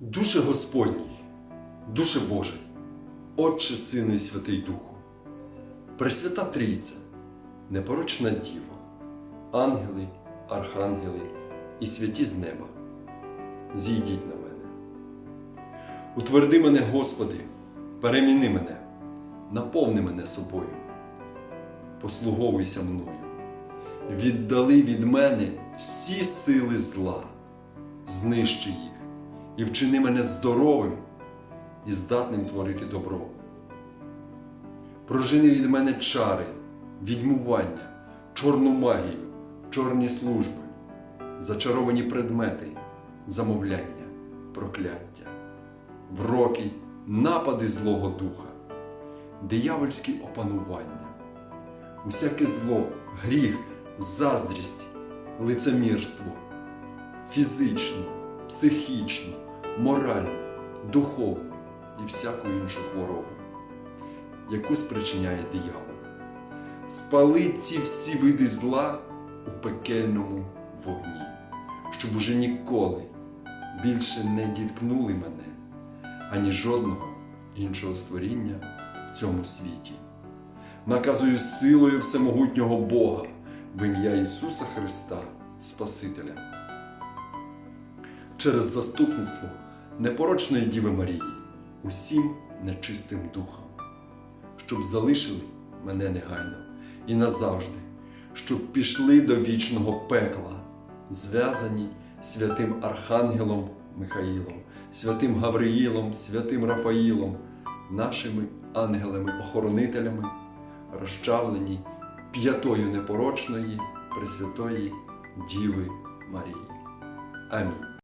Душе Господній, душе Божий, Отче, Сину і Святий Духу, Пресвята Трійця, непорочна Діво, ангели, архангели і святі з неба, зійдіть на мене. Утверди мене, Господи, переміни мене, наповни мене собою, послуговуйся мною, віддали від мене всі сили зла, знищи їх і вчини мене здоровим і здатним творити добро. Прожини від мене чари, відьмування, чорну магію, чорні служби, зачаровані предмети, замовляння, прокляття, вроки, напади Злого Духа, диявольські опанування, усяке зло, гріх, заздрість, лицемірство, фізичну, психічну, моральну, духовну і всяку іншу хворобу, яку спричиняє диявол. Спали ці всі види зла у пекельному вогні, щоб уже ніколи більше не діткнули мене, ані жодного іншого створіння в цьому світі. Наказую силою всемогутнього Бога в ім'я Ісуса Христа, Спасителя через заступництво непорочної Діви Марії усім нечистим духом, щоб залишили мене негайно і назавжди, щоб пішли до вічного пекла, зв'язані святим Архангелом Михаїлом, святим Гавриїлом, святим Рафаїлом, нашими ангелами-охоронителями, розчавлені п'ятою непорочної Пресвятої Діви Марії. Амінь.